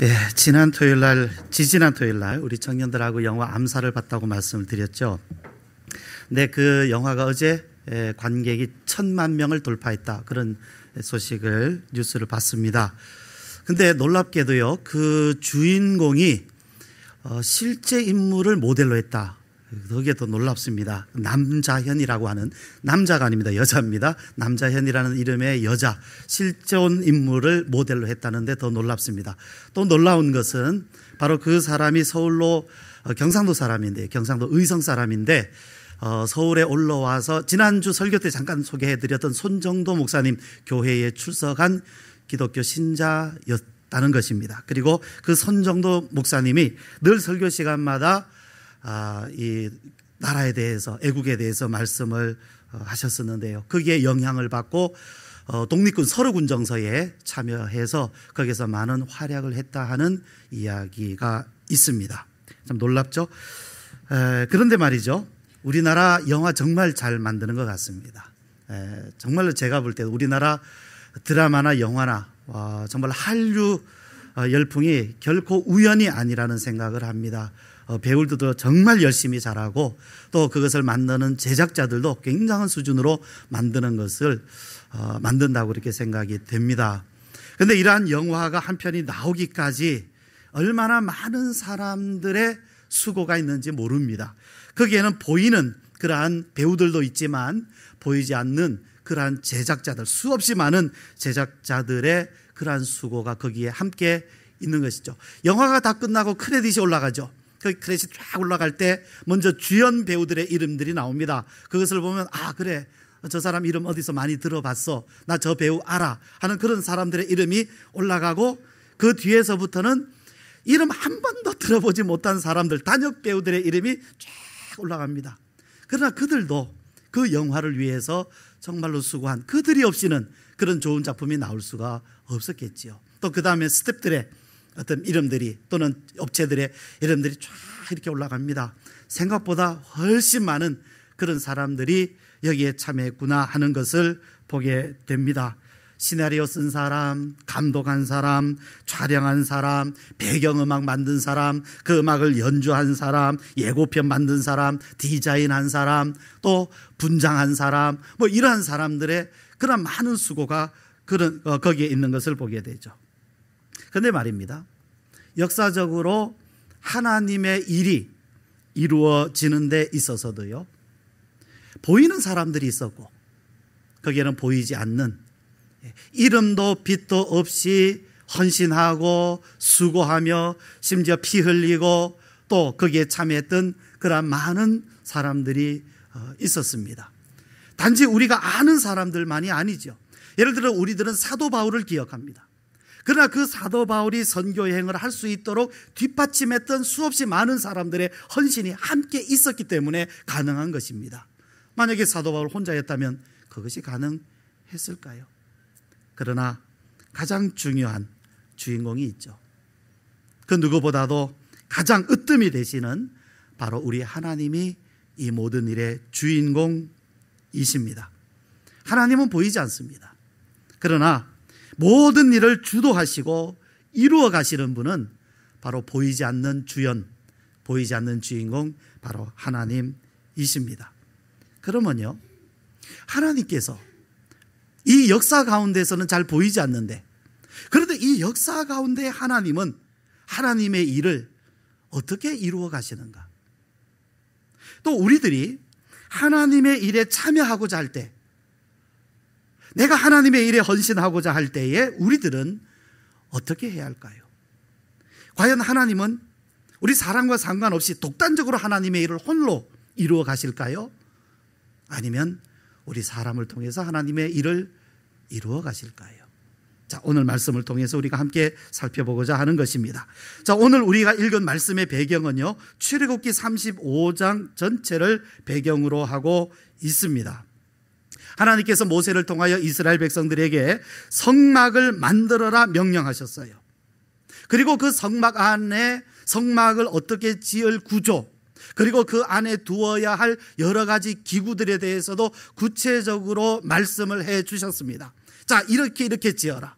네, 지난 토요일 날, 지지난 토요일 날 우리 청년들하고 영화 암살을 봤다고 말씀을 드렸죠. 네, 그 영화가 어제 관객이 천만 명을 돌파했다. 그런 소식을, 뉴스를 봤습니다. 근데 놀랍게도요, 그 주인공이 어, 실제 인물을 모델로 했다. 거기에 더 놀랍습니다. 남자현이라고 하는 남자가 아닙니다. 여자입니다. 남자현이라는 이름의 여자 실존 인물을 모델로 했다는데 더 놀랍습니다. 또 놀라운 것은 바로 그 사람이 서울로 어, 경상도 사람인데 경상도 의성 사람인데 어, 서울에 올라와서 지난주 설교 때 잠깐 소개해드렸던 손정도 목사님 교회에 출석한 기독교 신자였다는 것입니다. 그리고 그 손정도 목사님이 늘 설교 시간마다 아, 이 나라에 대해서 애국에 대해서 말씀을 어, 하셨었는데요. 거기에 영향을 받고 어, 독립군 서르군정서에 참여해서 거기서 많은 활약을 했다 하는 이야기가 있습니다. 참 놀랍죠? 에, 그런데 말이죠. 우리나라 영화 정말 잘 만드는 것 같습니다. 에, 정말로 제가 볼 때 우리나라 드라마나 영화나 와, 정말 한류 어, 열풍이 결코 우연이 아니라는 생각을 합니다. 어, 배우들도 정말 열심히 잘하고 또 그것을 만드는 제작자들도 굉장한 수준으로 만드는 것을 어, 만든다고 그렇게 생각이 됩니다. 그런데 이러한 영화가 한 편이 나오기까지 얼마나 많은 사람들의 수고가 있는지 모릅니다. 거기에는 보이는 그러한 배우들도 있지만 보이지 않는 그러한 제작자들, 수없이 많은 제작자들의 그러한 수고가 거기에 함께 있는 것이죠. 영화가 다 끝나고 크레딧이 올라가죠. 그 크레딧이 쫙 올라갈 때 먼저 주연 배우들의 이름들이 나옵니다. 그것을 보면 아 그래 저 사람 이름 어디서 많이 들어봤어. 나 저 배우 알아. 하는 그런 사람들의 이름이 올라가고 그 뒤에서부터는 이름 한 번도 들어보지 못한 사람들, 단역 배우들의 이름이 쫙 올라갑니다. 그러나 그들도 그 영화를 위해서 정말로 수고한 그들이 없이는 그런 좋은 작품이 나올 수가 없었겠지요. 또 그 다음에 스탭들의 어떤 이름들이 또는 업체들의 이름들이 쫙 이렇게 올라갑니다. 생각보다 훨씬 많은 그런 사람들이 여기에 참여했구나 하는 것을 보게 됩니다. 시나리오 쓴 사람, 감독한 사람, 촬영한 사람, 배경음악 만든 사람, 그 음악을 연주한 사람, 예고편 만든 사람, 디자인한 사람, 또 분장한 사람, 뭐 이러한 사람들의 그런 많은 수고가 그런 어, 거기에 있는 것을 보게 되죠. 그런데 말입니다. 역사적으로 하나님의 일이 이루어지는 데 있어서도요. 보이는 사람들이 있었고 거기에는 보이지 않는 이름도 빛도 없이 헌신하고 수고하며 심지어 피 흘리고 또 거기에 참여했던 그러한 많은 사람들이 어, 있었습니다. 단지 우리가 아는 사람들만이 아니죠. 예를 들어 우리들은 사도 바울을 기억합니다. 그러나 그 사도 바울이 선교 여행을 할 수 있도록 뒷받침했던 수없이 많은 사람들의 헌신이 함께 있었기 때문에 가능한 것입니다. 만약에 사도 바울 혼자였다면 그것이 가능했을까요? 그러나 가장 중요한 주인공이 있죠. 그 누구보다도 가장 으뜸이 되시는 바로 우리 하나님이 이 모든 일의 주인공이십니다. 하나님은 보이지 않습니다. 그러나 모든 일을 주도하시고 이루어 가시는 분은 바로 보이지 않는 주연, 보이지 않는 주인공, 바로 하나님이십니다. 그러면요, 하나님께서 이 역사 가운데서는 잘 보이지 않는데, 그런데 이 역사 가운데 하나님은 하나님의 일을 어떻게 이루어 가시는가? 또 우리들이 하나님의 일에 참여하고자 할 때, 내가 하나님의 일에 헌신하고자 할 때에 우리들은 어떻게 해야 할까요? 과연 하나님은 우리 사람과 상관없이 독단적으로 하나님의 일을 홀로 이루어 가실까요? 아니면 우리 사람을 통해서 하나님의 일을 이루어 가실까요? 자, 오늘 말씀을 통해서 우리가 함께 살펴보고자 하는 것입니다. 자, 오늘 우리가 읽은 말씀의 배경은요, 출애굽기 35장 전체를 배경으로 하고 있습니다. 하나님께서 모세를 통하여 이스라엘 백성들에게 성막을 만들어라 명령하셨어요. 그리고 그 성막 안에 성막을 어떻게 지을 구조, 그리고 그 안에 두어야 할 여러 가지 기구들에 대해서도 구체적으로 말씀을 해 주셨습니다. 자, 이렇게 이렇게 지어라.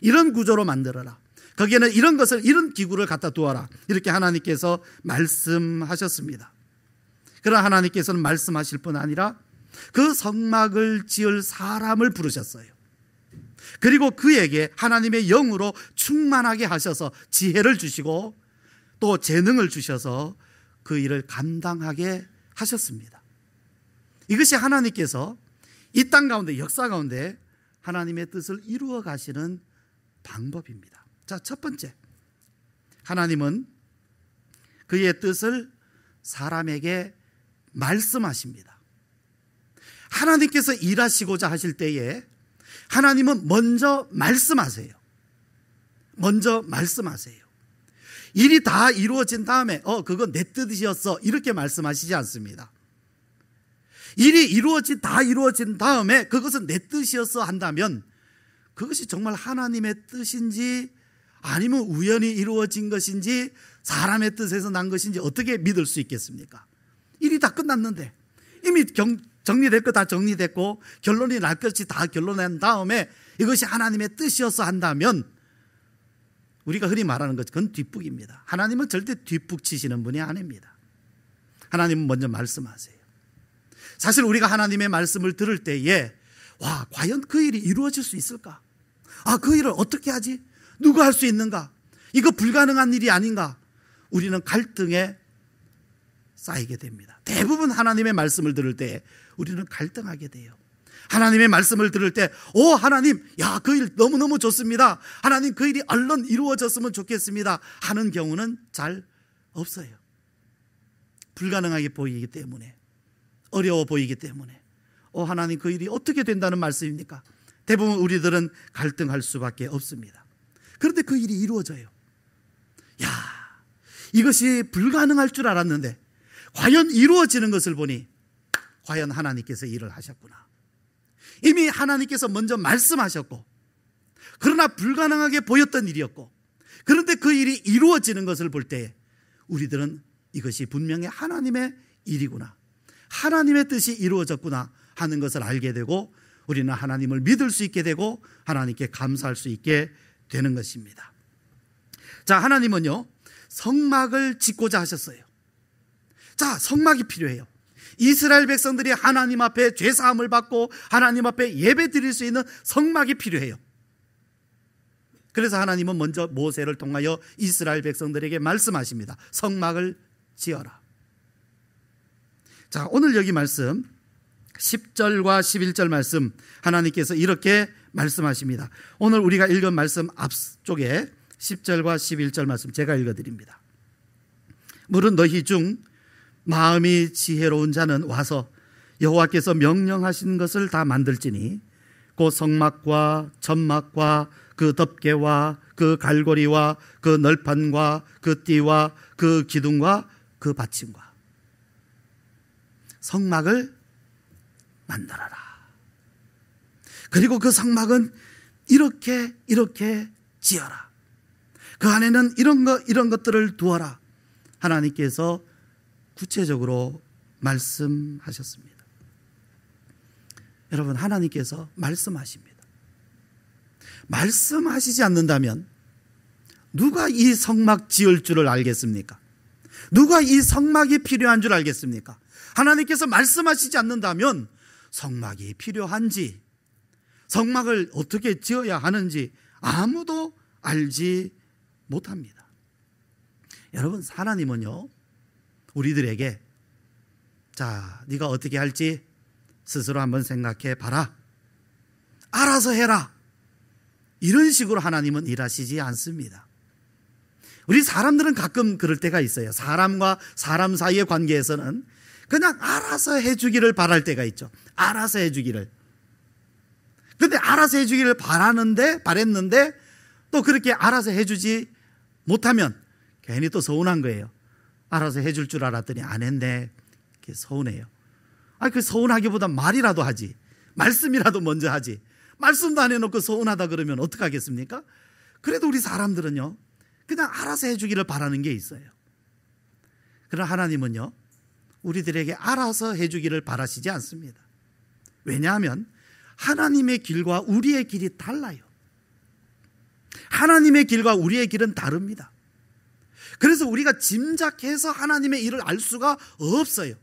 이런 구조로 만들어라. 거기에는 이런 것을 이런 기구를 갖다 두어라. 이렇게 하나님께서 말씀하셨습니다. 그러나 하나님께서는 말씀하실 뿐 아니라 그 성막을 지을 사람을 부르셨어요. 그리고 그에게 하나님의 영으로 충만하게 하셔서 지혜를 주시고 또 재능을 주셔서 그 일을 감당하게 하셨습니다. 이것이 하나님께서 이 땅 가운데 역사 가운데 하나님의 뜻을 이루어 가시는 방법입니다. 자, 첫 번째. 하나님은 그의 뜻을 사람에게 말씀하십니다. 하나님께서 일하시고자 하실 때에 하나님은 먼저 말씀하세요. 먼저 말씀하세요. 일이 다 이루어진 다음에 어 그건 내 뜻이었어 이렇게 말씀하시지 않습니다. 일이 이루어진 다 이루어진 다음에 그것은 내 뜻이었어 한다면 그것이 정말 하나님의 뜻인지 아니면 우연히 이루어진 것인지 사람의 뜻에서 난 것인지 어떻게 믿을 수 있겠습니까? 일이 다 끝났는데 이미 경, 정리될 거 다 정리됐고 결론이 날 것이 다 결론난 다음에 이것이 하나님의 뜻이어서 한다면 우리가 흔히 말하는 것 그건 뒷북입니다. 하나님은 절대 뒷북 치시는 분이 아닙니다. 하나님은 먼저 말씀하세요. 사실 우리가 하나님의 말씀을 들을 때에 와 과연 그 일이 이루어질 수 있을까? 아 그 일을 어떻게 하지? 누가 할 수 있는가? 이거 불가능한 일이 아닌가? 우리는 갈등에 쌓이게 됩니다. 대부분 하나님의 말씀을 들을 때 우리는 갈등하게 돼요. 하나님의 말씀을 들을 때, 오, 하나님, 야, 그 일 너무너무 좋습니다. 하나님, 그 일이 얼른 이루어졌으면 좋겠습니다. 하는 경우는 잘 없어요. 불가능하게 보이기 때문에, 어려워 보이기 때문에, 오, 하나님, 그 일이 어떻게 된다는 말씀입니까? 대부분 우리들은 갈등할 수밖에 없습니다. 그런데 그 일이 이루어져요. 야, 이것이 불가능할 줄 알았는데, 과연 이루어지는 것을 보니, 과연 하나님께서 일을 하셨구나. 이미 하나님께서 먼저 말씀하셨고, 그러나 불가능하게 보였던 일이었고, 그런데 그 일이 이루어지는 것을 볼 때, 우리들은 이것이 분명히 하나님의 일이구나. 하나님의 뜻이 이루어졌구나 하는 것을 알게 되고, 우리는 하나님을 믿을 수 있게 되고, 하나님께 감사할 수 있게 되는 것입니다. 자, 하나님은요, 성막을 짓고자 하셨어요. 자, 성막이 필요해요. 이스라엘 백성들이 하나님 앞에 죄 사함을 받고 하나님 앞에 예배 드릴 수 있는 성막이 필요해요. 그래서 하나님은 먼저 모세를 통하여 이스라엘 백성들에게 말씀하십니다. 성막을 지어라. 자, 오늘 여기 말씀 10절과 11절 말씀 하나님께서 이렇게 말씀하십니다. 오늘 우리가 읽은 말씀 앞쪽에 10절과 11절 말씀 제가 읽어 드립니다. 물은 너희 중 마음이 지혜로운 자는 와서 여호와께서 명령하신 것을 다 만들지니 그 성막과 전막과 그 덮개와 그 갈고리와 그 널판과 그 띠와 그 기둥과 그 받침과 성막을 만들어라. 그리고 그 성막은 이렇게 이렇게 지어라. 그 안에는 이런 것 이런 것들을 두어라. 하나님께서 구체적으로 말씀하셨습니다. 여러분, 하나님께서 말씀하십니다. 말씀하시지 않는다면 누가 이 성막 지을 줄을 알겠습니까? 누가 이 성막이 필요한 줄 알겠습니까? 하나님께서 말씀하시지 않는다면 성막이 필요한지, 성막을 어떻게 지어야 하는지 아무도 알지 못합니다. 여러분, 하나님은요, 우리들에게 자, 네가 어떻게 할지 스스로 한번 생각해 봐라. 알아서 해라. 이런 식으로 하나님은 일하시지 않습니다. 우리 사람들은 가끔 그럴 때가 있어요. 사람과 사람 사이의 관계에서는 그냥 알아서 해주기를 바랄 때가 있죠. 알아서 해주기를. 근데 알아서 해주기를 바라는데, 바랬는데, 또 그렇게 알아서 해주지 못하면 괜히 또 서운한 거예요. 알아서 해줄 줄 알았더니 안 했네. 서운해요. 아, 그 서운하기보다 말이라도 하지. 말씀이라도 먼저 하지. 말씀도 안 해놓고 서운하다 그러면 어떡하겠습니까? 그래도 우리 사람들은요, 그냥 알아서 해주기를 바라는 게 있어요. 그러나 하나님은요, 우리들에게 알아서 해주기를 바라시지 않습니다. 왜냐하면 하나님의 길과 우리의 길이 달라요. 하나님의 길과 우리의 길은 다릅니다. 그래서 우리가 짐작해서 하나님의 일을 알 수가 없어요.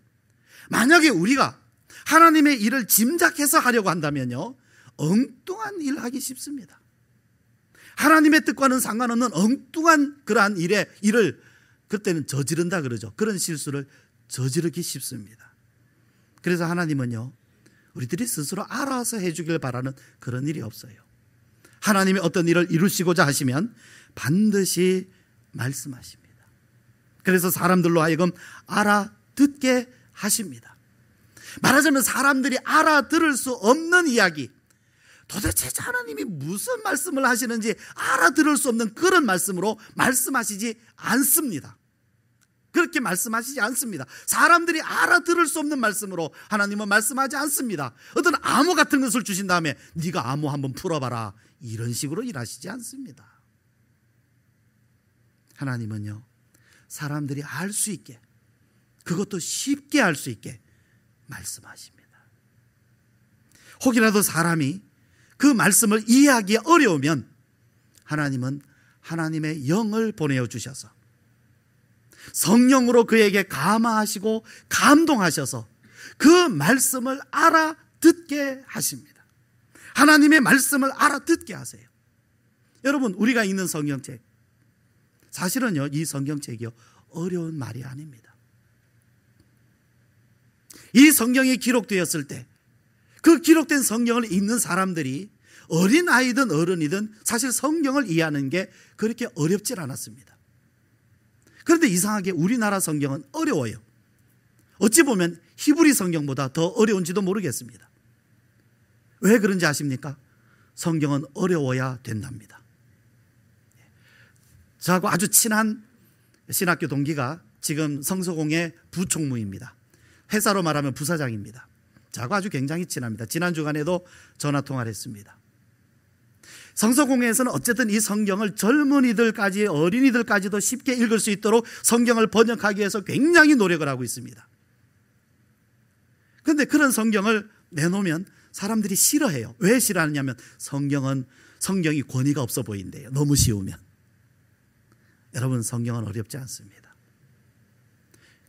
만약에 우리가 하나님의 일을 짐작해서 하려고 한다면요. 엉뚱한 일 하기 쉽습니다. 하나님의 뜻과는 상관없는 엉뚱한 그러한 일에 일을 그때는 저지른다 그러죠. 그런 실수를 저지르기 쉽습니다. 그래서 하나님은요. 우리들이 스스로 알아서 해주길 바라는 그런 일이 없어요. 하나님이 어떤 일을 이루시고자 하시면 반드시 말씀하십니다. 그래서 사람들로 하여금 알아듣게 하십니다. 말하자면 사람들이 알아들을 수 없는 이야기, 도대체 하나님이 무슨 말씀을 하시는지 알아들을 수 없는 그런 말씀으로 말씀하시지 않습니다. 그렇게 말씀하시지 않습니다. 사람들이 알아들을 수 없는 말씀으로 하나님은 말씀하지 않습니다. 어떤 암호 같은 것을 주신 다음에 네가 암호 한번 풀어봐라 이런 식으로 일하시지 않습니다. 하나님은요 사람들이 알 수 있게 그것도 쉽게 알 수 있게 말씀하십니다. 혹이라도 사람이 그 말씀을 이해하기 어려우면 하나님은 하나님의 영을 보내어 주셔서 성령으로 그에게 감화하시고 감동하셔서 그 말씀을 알아듣게 하십니다. 하나님의 말씀을 알아듣게 하세요. 여러분, 우리가 읽는 성경책. 사실은요, 이 성경책이요, 어려운 말이 아닙니다. 이 성경이 기록되었을 때, 그 기록된 성경을 읽는 사람들이 어린 아이든 어른이든 사실 성경을 이해하는 게 그렇게 어렵질 않았습니다. 그런데 이상하게 우리나라 성경은 어려워요. 어찌 보면 히브리 성경보다 더 어려운지도 모르겠습니다. 왜 그런지 아십니까? 성경은 어려워야 된답니다. 저하고 아주 친한 신학교 동기가 지금 성서공의 부총무입니다. 회사로 말하면 부사장입니다. 저하고 아주 굉장히 친합니다. 지난 주간에도 전화 통화를 했습니다. 성서공회에서는 어쨌든 이 성경을 젊은이들까지 어린이들까지도 쉽게 읽을 수 있도록 성경을 번역하기 위해서 굉장히 노력을 하고 있습니다. 그런데 그런 성경을 내놓으면 사람들이 싫어해요. 왜 싫어하느냐면 성경은 성경이 권위가 없어 보인대요. 너무 쉬우면. 여러분 성경은 어렵지 않습니다.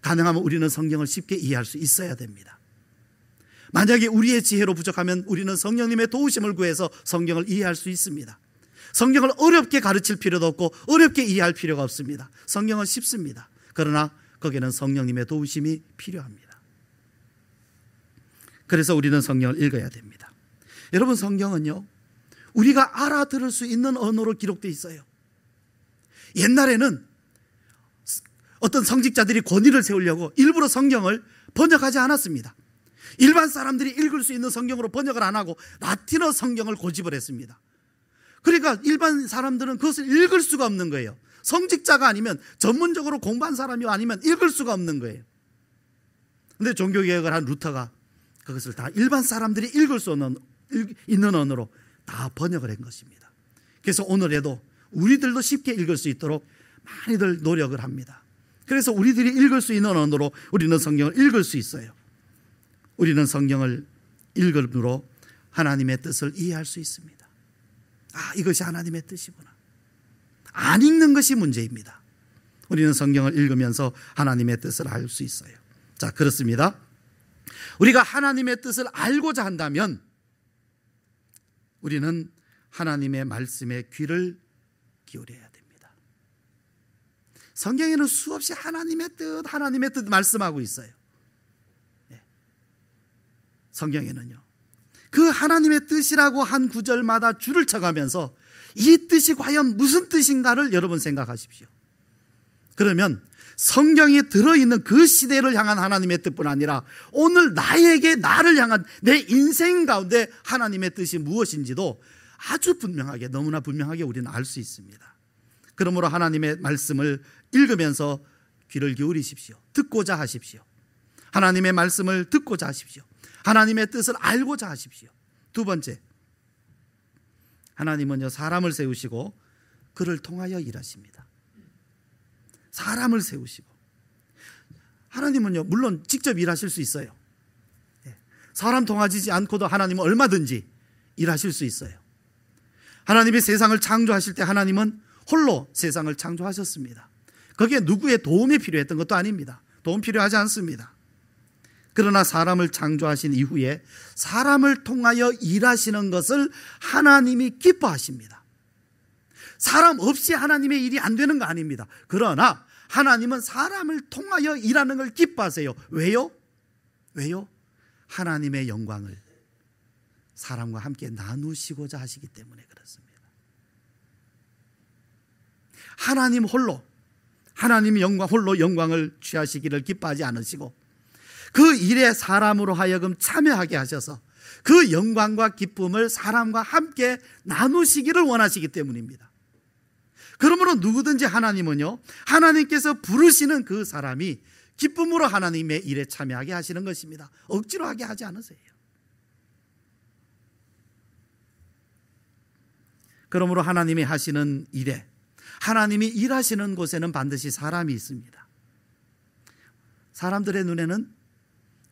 가능하면 우리는 성경을 쉽게 이해할 수 있어야 됩니다. 만약에 우리의 지혜로 부족하면 우리는 성령님의 도우심을 구해서 성경을 이해할 수 있습니다. 성경을 어렵게 가르칠 필요도 없고 어렵게 이해할 필요가 없습니다. 성경은 쉽습니다. 그러나 거기에는 성령님의 도우심이 필요합니다. 그래서 우리는 성경을 읽어야 됩니다. 여러분 성경은요. 우리가 알아들을 수 있는 언어로 기록되어 있어요. 옛날에는 어떤 성직자들이 권위를 세우려고 일부러 성경을 번역하지 않았습니다. 일반 사람들이 읽을 수 있는 성경으로 번역을 안 하고 라틴어 성경을 고집을 했습니다. 그러니까 일반 사람들은 그것을 읽을 수가 없는 거예요. 성직자가 아니면 전문적으로 공부한 사람이 아니면 읽을 수가 없는 거예요. 근데 종교개혁을 한 루터가 그것을 다 일반 사람들이 읽을 수 없는, 있는 언어로 다 번역을 한 것입니다. 그래서 오늘에도 우리들도 쉽게 읽을 수 있도록 많이들 노력을 합니다. 그래서 우리들이 읽을 수 있는 언어로 우리는 성경을 읽을 수 있어요. 우리는 성경을 읽음으로 하나님의 뜻을 이해할 수 있습니다. 아, 이것이 하나님의 뜻이구나. 안 읽는 것이 문제입니다. 우리는 성경을 읽으면서 하나님의 뜻을 알 수 있어요. 자, 그렇습니다. 우리가 하나님의 뜻을 알고자 한다면 우리는 하나님의 말씀에 귀를 기울여야 됩니다. 성경에는 수없이 하나님의 뜻, 하나님의 뜻 말씀하고 있어요. 성경에는요. 그 하나님의 뜻이라고 한 구절마다 줄을 쳐가면서 이 뜻이 과연 무슨 뜻인가를 여러분 생각하십시오. 그러면 성경이 들어있는 그 시대를 향한 하나님의 뜻뿐 아니라 오늘 나에게 나를 향한 내 인생 가운데 하나님의 뜻이 무엇인지도 아주 분명하게 너무나 분명하게 우리는 알 수 있습니다. 그러므로 하나님의 말씀을 읽으면서 귀를 기울이십시오. 듣고자 하십시오. 하나님의 말씀을 듣고자 하십시오. 하나님의 뜻을 알고자 하십시오. 두 번째, 하나님은요, 사람을 세우시고 그를 통하여 일하십니다. 사람을 세우시고. 하나님은요, 물론 직접 일하실 수 있어요. 예. 사람 통하지 않고도 하나님은 얼마든지 일하실 수 있어요. 하나님이 세상을 창조하실 때 하나님은 홀로 세상을 창조하셨습니다. 거기에 누구의 도움이 필요했던 것도 아닙니다. 도움 필요하지 않습니다. 그러나 사람을 창조하신 이후에 사람을 통하여 일하시는 것을 하나님이 기뻐하십니다. 사람 없이 하나님의 일이 안 되는 거 아닙니다. 그러나 하나님은 사람을 통하여 일하는 걸 기뻐하세요. 왜요? 왜요? 하나님의 영광을 사람과 함께 나누시고자 하시기 때문에 그렇습니다. 하나님 홀로 하나님 영광 홀로 영광을 취하시기를 기뻐하지 않으시고 그 일에 사람으로 하여금 참여하게 하셔서 그 영광과 기쁨을 사람과 함께 나누시기를 원하시기 때문입니다. 그러므로 누구든지 하나님은요, 하나님께서 부르시는 그 사람이 기쁨으로 하나님의 일에 참여하게 하시는 것입니다. 억지로 하게 하지 않으세요. 그러므로 하나님이 하시는 일에, 하나님이 일하시는 곳에는 반드시 사람이 있습니다. 사람들의 눈에는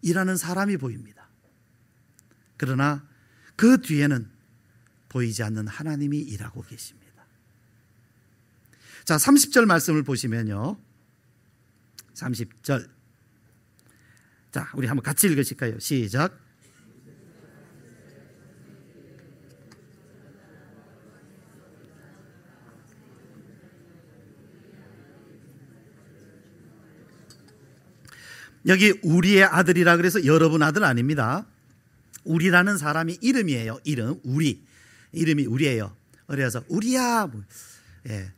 일하는 사람이 보입니다. 그러나 그 뒤에는 보이지 않는 하나님이 일하고 계십니다. 자, 30절 말씀을 보시면요. 30절. 자, 우리 한번 같이 읽으실까요? 시작. 여기 우리의 아들이라 그래서 여러분 아들 아닙니다. 우리라는 사람이 이름이에요. 이름 우리 이름이 우리예요. 그래서 우리야. 뭐, 예.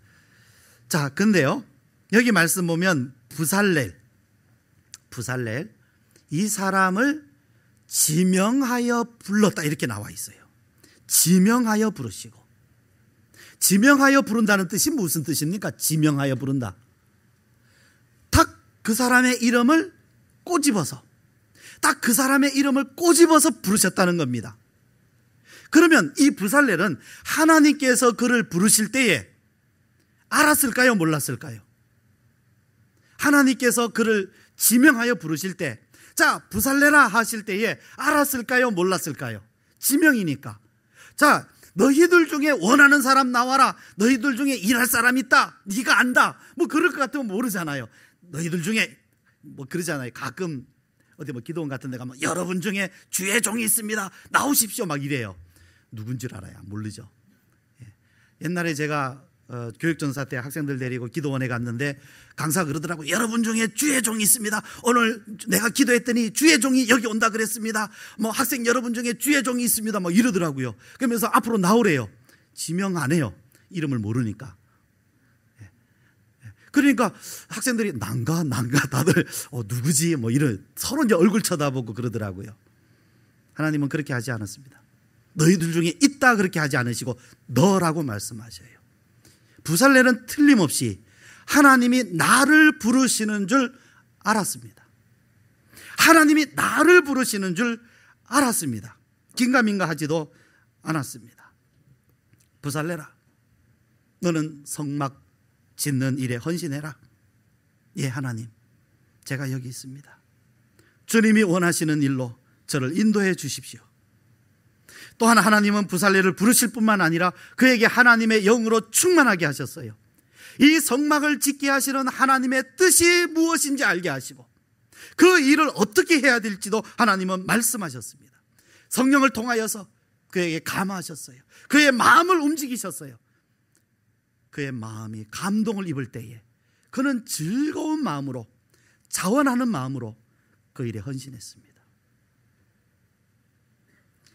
자, 근데요. 여기 말씀 보면 부살렐 부살렐 이 사람을 지명하여 불렀다 이렇게 나와 있어요. 지명하여 부르시고 지명하여 부른다는 뜻이 무슨 뜻입니까? 지명하여 부른다. 딱그 사람의 이름을 꼬집어서 딱 그 사람의 이름을 꼬집어서 부르셨다는 겁니다. 그러면 이 부살렐은 하나님께서 그를 부르실 때에 알았을까요? 몰랐을까요? 하나님께서 그를 지명하여 부르실 때, 자, 부살레라 하실 때에 알았을까요? 몰랐을까요? 지명이니까. 자, 너희들 중에 원하는 사람 나와라. 너희들 중에 일할 사람 있다. 네가 안다. 뭐 그럴 것 같으면 모르잖아요. 너희들 중에 뭐 그러잖아요. 가끔 어디 뭐 기도원 같은 데 가면 여러분 중에 주의 종이 있습니다. 나오십시오. 막 이래요. 누군 줄 알아요? 모르죠. 예. 옛날에 제가 어, 교육전사 때 학생들 데리고 기도원에 갔는데 강사 그러더라고 여러분 중에 주의 종이 있습니다. 오늘 내가 기도했더니 주의 종이 여기 온다 그랬습니다. 뭐 학생 여러분 중에 주의 종이 있습니다. 뭐 이러더라고요. 그러면서 앞으로 나오래요. 지명 안 해요. 이름을 모르니까. 그러니까 학생들이 난가 난가 다들 어, 누구지 뭐 이런 서로 이제 얼굴 쳐다보고 그러더라고요. 하나님은 그렇게 하지 않았습니다. 너희들 중에 있다 그렇게 하지 않으시고 너라고 말씀하셔요. 부살레는 틀림없이 하나님이 나를 부르시는 줄 알았습니다. 하나님이 나를 부르시는 줄 알았습니다. 긴가민가 하지도 않았습니다. 부살레라, 너는 성막 짓는 일에 헌신해라. 예, 하나님, 제가 여기 있습니다. 주님이 원하시는 일로 저를 인도해 주십시오. 또한 하나님은 부살레를 부르실 뿐만 아니라 그에게 하나님의 영으로 충만하게 하셨어요. 이 성막을 짓게 하시는 하나님의 뜻이 무엇인지 알게 하시고 그 일을 어떻게 해야 될지도 하나님은 말씀하셨습니다. 성령을 통하여서 그에게 감화하셨어요. 그의 마음을 움직이셨어요. 그의 마음이 감동을 입을 때에 그는 즐거운 마음으로 자원하는 마음으로 그 일에 헌신했습니다.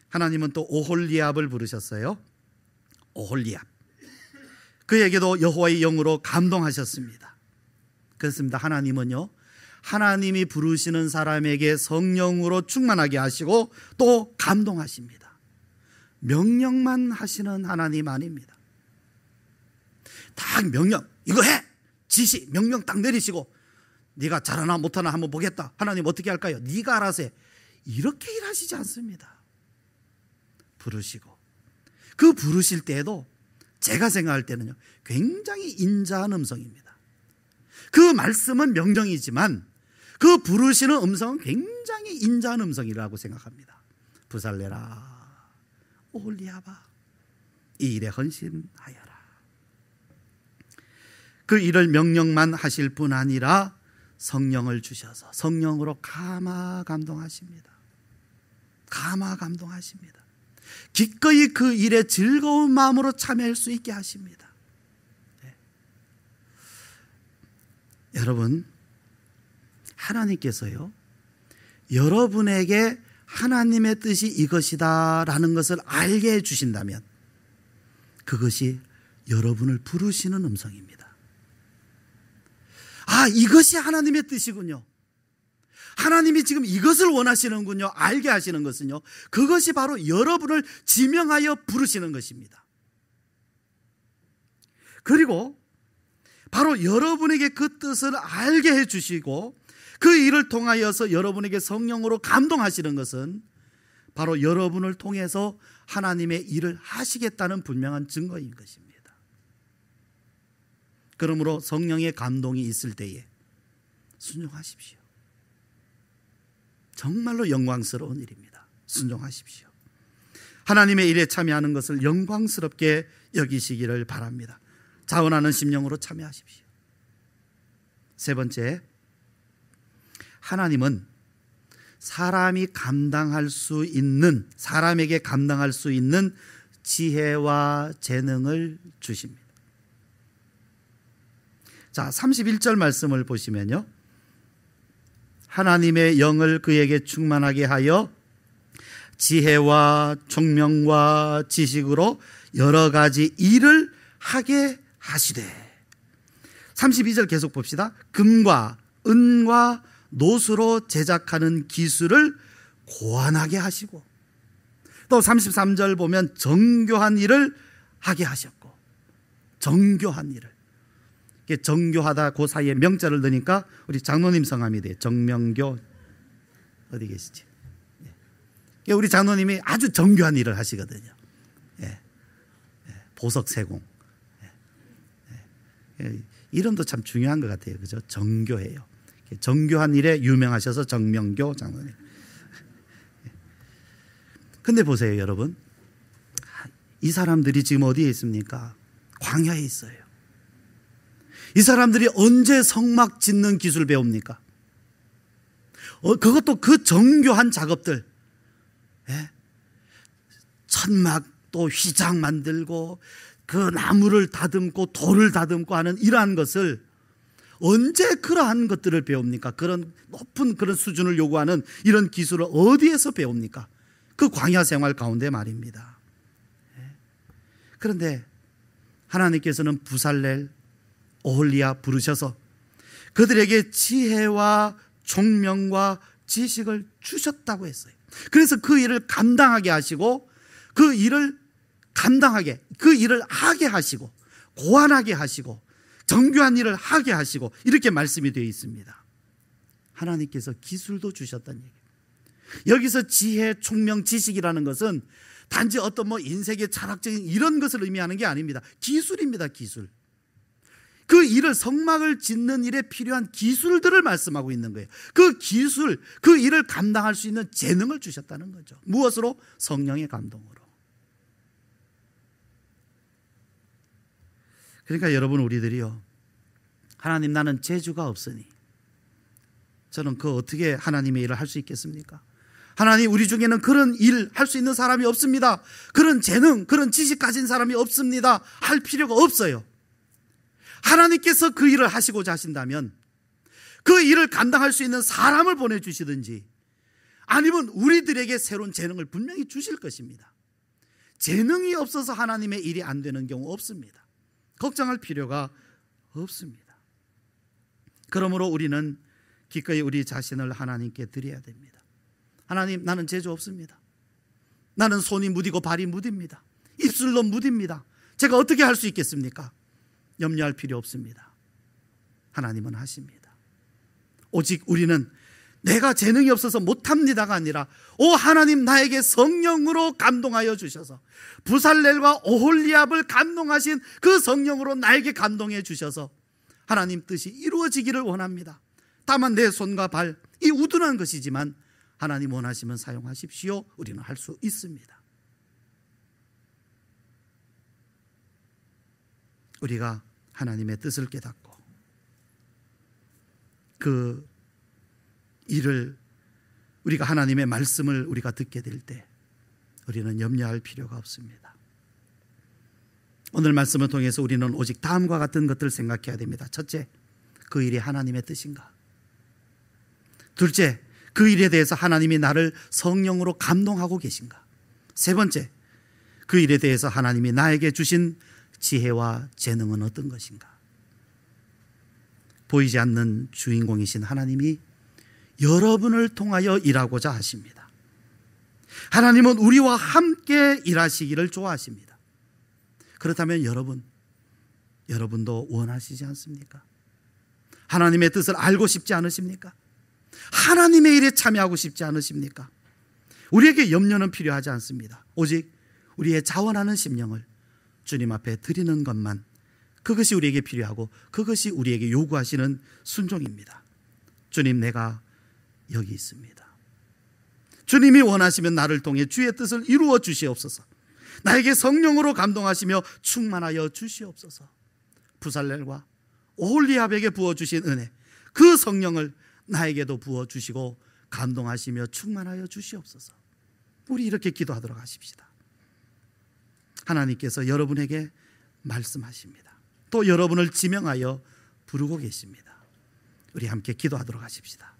하나님은 또 오홀리압을 부르셨어요. 오홀리압. 그에게도 여호와의 영으로 감동하셨습니다. 그렇습니다. 하나님은요. 하나님이 부르시는 사람에게 성령으로 충만하게 하시고 또 감동하십니다. 명령만 하시는 하나님 아닙니다. 딱 명령, 이거 해! 지시, 명령 딱 내리시고 네가 잘하나 못하나 한번 보겠다. 하나님 어떻게 할까요? 네가 알아서 해. 이렇게 일하시지 않습니다. 부르시고 그 부르실 때에도 제가 생각할 때는요 굉장히 인자한 음성입니다. 그 말씀은 명령이지만 그 부르시는 음성은 굉장히 인자한 음성이라고 생각합니다. 부살레라 올리아바 이 일에 헌신하여라. 그 일을 명령만 하실 뿐 아니라 성령을 주셔서 성령으로 감화 감동하십니다. 감화 감동하십니다. 기꺼이 그 일에 즐거운 마음으로 참여할 수 있게 하십니다. 네. 여러분, 하나님께서요, 여러분에게 하나님의 뜻이 이것이다 라는 것을 알게 해주신다면 그것이 여러분을 부르시는 음성입니다. 아, 이것이 하나님의 뜻이군요. 하나님이 지금 이것을 원하시는군요. 알게 하시는 것은요. 그것이 바로 여러분을 지명하여 부르시는 것입니다. 그리고 바로 여러분에게 그 뜻을 알게 해 주시고 그 일을 통하여서 여러분에게 성령으로 감동하시는 것은 바로 여러분을 통해서 하나님의 일을 하시겠다는 분명한 증거인 것입니다. 그러므로 성령의 감동이 있을 때에 순종하십시오. 정말로 영광스러운 일입니다. 순종하십시오. 하나님의 일에 참여하는 것을 영광스럽게 여기시기를 바랍니다. 자원하는 심령으로 참여하십시오. 세 번째, 하나님은 사람이 감당할 수 있는, 사람에게 감당할 수 있는 지혜와 재능을 주십니다. 자, 31절 말씀을 보시면요. 하나님의 영을 그에게 충만하게 하여 지혜와 총명과 지식으로 여러 가지 일을 하게 하시되 32절 계속 봅시다. 금과 은과 노수로 제작하는 기술을 고안하게 하시고 또 33절 보면 정교한 일을 하게 하셨고 정교한 일을 정교하다 그 사이에 명자를 넣으니까 우리 장로님 성함이 돼요. 정명교 어디 계시지? 예. 우리 장로님이 아주 정교한 일을 하시거든요. 예. 예. 보석 세공. 이름도 참 중요한 것 같아요. 그죠? 정교해요. 정교한 일에 유명하셔서 정명교 장로님. 근데 보세요, 여러분. 이 사람들이 지금 어디에 있습니까? 광야에 있어요. 이 사람들이 언제 성막 짓는 기술 배웁니까? 어, 그것도 그 정교한 작업들. 예? 천막 또 휘장 만들고 그 나무를 다듬고 돌을 다듬고 하는 이러한 것을 언제 그러한 것들을 배웁니까? 그런 높은 그런 수준을 요구하는 이런 기술을 어디에서 배웁니까? 그 광야 생활 가운데 말입니다. 예? 그런데 하나님께서는 부살렐 오홀리아 부르셔서 그들에게 지혜와 총명과 지식을 주셨다고 했어요. 그래서 그 일을 감당하게 하시고 그 일을 감당하게 그 일을 하게 하시고 고안하게 하시고 정교한 일을 하게 하시고 이렇게 말씀이 되어 있습니다. 하나님께서 기술도 주셨다는 얘기예요. 여기서 지혜, 총명, 지식이라는 것은 단지 어떤 뭐 인생의 철학적인 이런 것을 의미하는 게 아닙니다. 기술입니다, 기술. 그 일을 성막을 짓는 일에 필요한 기술들을 말씀하고 있는 거예요. 그 기술, 그 일을 감당할 수 있는 재능을 주셨다는 거죠. 무엇으로? 성령의 감동으로. 그러니까 여러분 우리들이요. 하나님 나는 재주가 없으니 저는 그 어떻게 하나님의 일을 할 수 있겠습니까? 하나님 우리 중에는 그런 일 할 수 있는 사람이 없습니다. 그런 재능, 그런 지식 가진 사람이 없습니다. 할 필요가 없어요. 하나님께서 그 일을 하시고자 하신다면 그 일을 감당할 수 있는 사람을 보내주시든지 아니면 우리들에게 새로운 재능을 분명히 주실 것입니다. 재능이 없어서 하나님의 일이 안 되는 경우 없습니다. 걱정할 필요가 없습니다. 그러므로 우리는 기꺼이 우리 자신을 하나님께 드려야 됩니다. 하나님, 나는 재주 없습니다. 나는 손이 무디고 발이 무딥니다. 입술도 무딥니다. 제가 어떻게 할 수 있겠습니까? 염려할 필요 없습니다. 하나님은 하십니다. 오직 우리는 내가 재능이 없어서 못합니다가 아니라 오 하나님 나에게 성령으로 감동하여 주셔서 부살렐과 오홀리압을 감동하신 그 성령으로 나에게 감동해 주셔서 하나님 뜻이 이루어지기를 원합니다. 다만 내 손과 발 이 우둔한 것이지만 하나님 원하시면 사용하십시오. 우리는 할 수 있습니다. 우리가 하나님의 뜻을 깨닫고 그 일을 우리가 하나님의 말씀을 우리가 듣게 될 때 우리는 염려할 필요가 없습니다. 오늘 말씀을 통해서 우리는 오직 다음과 같은 것들을 생각해야 됩니다. 첫째, 그 일이 하나님의 뜻인가? 둘째, 그 일에 대해서 하나님이 나를 성령으로 감동하고 계신가? 세 번째, 그 일에 대해서 하나님이 나에게 주신 지혜와 재능은 어떤 것인가? 보이지 않는 주인공이신 하나님이 여러분을 통하여 일하고자 하십니다. 하나님은 우리와 함께 일하시기를 좋아하십니다. 그렇다면 여러분, 여러분도 원하시지 않습니까? 하나님의 뜻을 알고 싶지 않으십니까? 하나님의 일에 참여하고 싶지 않으십니까? 우리에게 염려는 필요하지 않습니다. 오직 우리의 자원하는 심령을 주님 앞에 드리는 것만 그것이 우리에게 필요하고 그것이 우리에게 요구하시는 순종입니다. 주님, 내가 여기 있습니다. 주님이 원하시면 나를 통해 주의 뜻을 이루어 주시옵소서. 나에게 성령으로 감동하시며 충만하여 주시옵소서. 부살렐과 오홀리압에게 부어 주신 은혜, 그 성령을 나에게도 부어 주시고 감동하시며 충만하여 주시옵소서. 우리 이렇게 기도하도록 하십시다. 하나님께서 여러분에게 말씀하십니다. 또 여러분을 지명하여 부르고 계십니다. 우리 함께 기도하도록 하십시다.